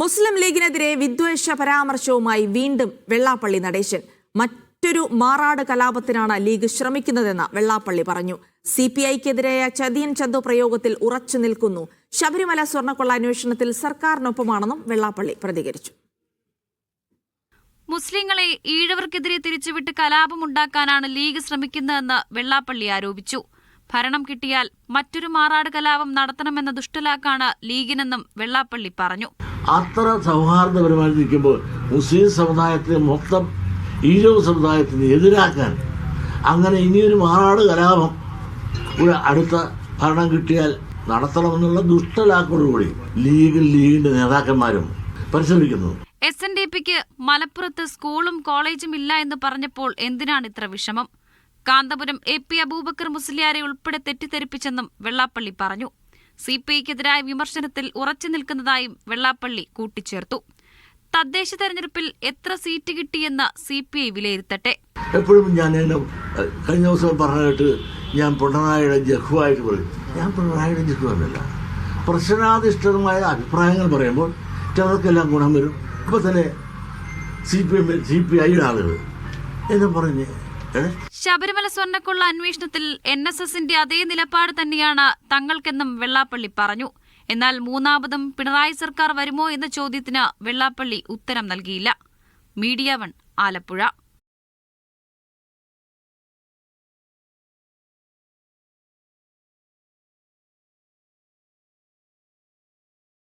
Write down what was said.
മുസ്ലിം ലീഗിനെതിരെ വിദ്വേഷ പരാമർശവുമായി വീണ്ടും വെള്ളാപ്പള്ളി നടേശൻ. മറ്റൊരു മാറാട് കലാപത്തിനാണ് ലീഗ് ശ്രമിക്കുന്നതെന്ന് വെള്ളാപ്പള്ളി പറഞ്ഞു. സി പി ഐക്കെതിരായ ചതിയൻ ചന്തു പ്രയോഗത്തിൽ ഉറച്ചു നിൽക്കുന്നു. ശബരിമല സ്വർണക്കൊള്ള അന്വേഷണത്തിൽ സർക്കാരിനൊപ്പമാണെന്നും വെള്ളാപ്പള്ളി പ്രതികരിച്ചു. മുസ്ലിങ്ങളെ ഈഴവർക്കെതിരെ തിരിച്ചുവിട്ട് കലാപമുണ്ടാക്കാനാണ് ലീഗ് ശ്രമിക്കുന്നതെന്ന് വെള്ളാപ്പള്ളി ആരോപിച്ചു. ഭരണം കിട്ടിയാൽ മറ്റൊരു മാറാട് കലാപം നടത്തണമെന്ന ദുഷ്ടലാക്കാണ് ലീഗിനെന്നും വെള്ളാപ്പള്ളി പറഞ്ഞു. അത്ര സൗഹാർദ്ദപരമായി നിൽക്കുമ്പോൾ മുസ്ലിം സമുദായത്തിന് മൊത്തം ഈഴവ സമുദായത്തിന് എതിരാക്കാൻ അങ്ങനെ ഇനിയൊരു മാറാട് കലാപം ഒരു അടുത്ത ഭരണം കിട്ടിയാൽ നടത്തണമെന്നുള്ള ദുഷ്ടലാക്കോടുകൂടി ലീഗ് ലീഗിന്റെ നേതാക്കന്മാരും പരിശ്രമിക്കുന്നു എസ് എൻ ഡി പിക്ക് മലപ്പുറത്ത് സ്കൂളും കോളേജും ഇല്ല എന്ന് പറഞ്ഞപ്പോൾ എന്തിനാണ് ഇത്ര വിഷമം? കാന്തപുരം എ പി അബൂബക്കർ മുസ്ലിയാരെ ഉൾപ്പെടെ തെറ്റിദ്ധരിപ്പിച്ചെന്നും വെള്ളാപ്പള്ളി പറഞ്ഞു. സി പി ഐക്കെതിരായ വിമർശനത്തിൽ ഉറച്ചു നിൽക്കുന്നതായും വെള്ളാപ്പള്ളി കൂട്ടിച്ചേർത്തു. തദ്ദേശ തെരഞ്ഞെടുപ്പിൽ എത്ര സീറ്റ് കിട്ടിയെന്ന് സി പി ഐ വിലയിരുത്തട്ടെ. എപ്പോഴും ഞാൻ എന്നെ കഴിഞ്ഞ ദിവസം പറഞ്ഞിട്ട് ഞാൻ പിണറായിയുടെ ജഹുവായിട്ട് പറയും. ഞാൻ പിണറായിയുടെ ജഹുവല്ല പ്രശ്നാധിഷ്ഠിതമായ അഭിപ്രായങ്ങൾ പറയുമ്പോൾ ചിലർക്കെല്ലാം ഗുണം വരും. ഇപ്പൊ തന്നെ C P M C P ഐയുടെ ആളുകൾ എന്ന് പറഞ്ഞ് ശബരിമല സ്വർണക്കൊള്ള അന്വേഷണത്തിൽ എൻ എസ് എസിന്റെ അതേ നിലപാട് തന്നെയാണ് തങ്ങൾക്കെന്നും വെള്ളാപ്പള്ളി പറഞ്ഞു. എന്നാൽ മൂന്നാമതും പിണറായി സർക്കാർ വരുമോ എന്ന ചോദ്യത്തിന് വെള്ളാപ്പള്ളി ഉത്തരം നൽകിയില്ല. Media one Alappuzha.